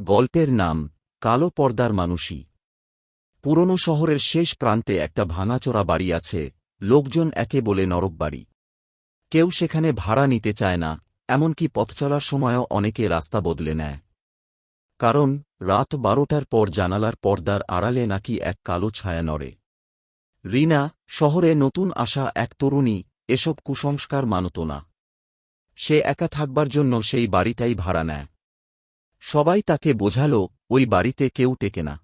গল্পের নাম, কালো পর্দার মানুষই। পুরনো শহরের শেষ প্রান্তে একটা ভাঙাচোরা বাড়ি আছে, লোকজন একে বলে নরক বাড়ি। কেউ সেখানে ভাড়া নিতে চায় না, এমনকি পথ চলার সময়ও অনেকে রাস্তা বদলে নেয়। কারণ, রাত বারোটার পর জানালার পর্দার আড়ালে নাকি এক কালো ছায়া নড়ে। রিনা, শহরে নতুন আসা এক তরুণী, এসব কুসংস্কার মানত না। সে একা থাকবার জন্য সেই বাড়িটাই ভাড়া নেয়। সবাই তাকে বোঝাল, ওই বাড়িতে কেউ টেকে না।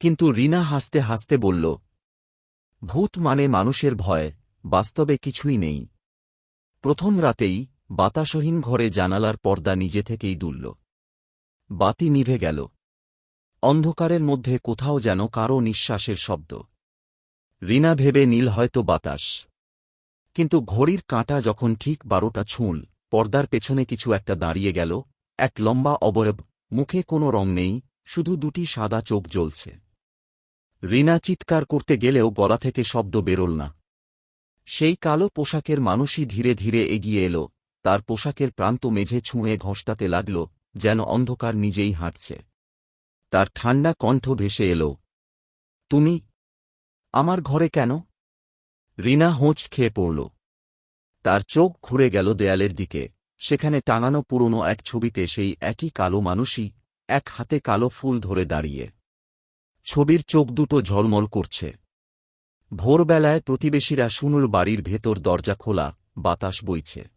কিন্তু রিনা হাসতে হাসতে বলল, ভূত মানে মানুষের ভয়, বাস্তবে কিছুই নেই। প্রথম রাতেই বাতাসহীন ঘরে জানালার পর্দা নিজে থেকেই দুলল। বাতি নিভে গেল। অন্ধকারের মধ্যে কোথাও যেন কারও নিঃশ্বাসের শব্দ। রিনা ভেবে নীল হয়তো বাতাস। কিন্তু ঘড়ির কাঁটা যখন ঠিক বারোটা ছুঁল, পর্দার পেছনে কিছু একটা দাঁড়িয়ে গেল এক লম্বা অবয়ব, মুখে কোনো রং নেই, শুধু দুটি সাদা চোখ জ্বলছে। রিনা চিৎকার করতে গেলেও গলা থেকে শব্দ বেরোল না। সেই কালো পোশাকের মানুষই ধীরে ধীরে এগিয়ে এলো, তার পোশাকের প্রান্ত মেঝে ছুঁয়ে ঘষতাতে লাগল, যেন অন্ধকার নিজেই হাঁটছে। তার ঠান্ডা কণ্ঠ ভেসে এলো, তুমি আমার ঘরে কেন? রিনা হোঁচ খেয়ে পড়ল। তার চোখ ঘুরে গেল দেয়ালের দিকে। সেখানে টাঙানো পুরনো এক ছবিতে সেই একই কালো মানুষই এক হাতে কালো ফুল ধরে দাঁড়িয়ে। ছবির চোখ দুটো ঝলমল করছে। ভোরবেলায় প্রতিবেশীরা শুনুর বাড়ির ভেতর দরজা খোলা, বাতাস বইছে।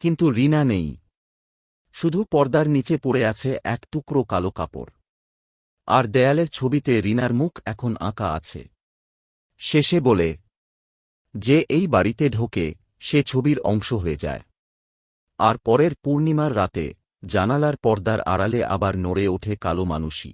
কিন্তু রিনা নেই। শুধু পর্দার নিচে পড়ে আছে এক টুকরো কালো কাপড়। আর দেয়ালের ছবিতে রিনার মুখ এখন আঁকা আছে। শেষে বলে, যে এই বাড়িতে ঢোকে, সে ছবির অংশ হয়ে যায়। আর পরের পূর্ণিমার রাতে জানালার পর্দার আড়ালে আবার নড়ে ওঠে কালো মানুষই।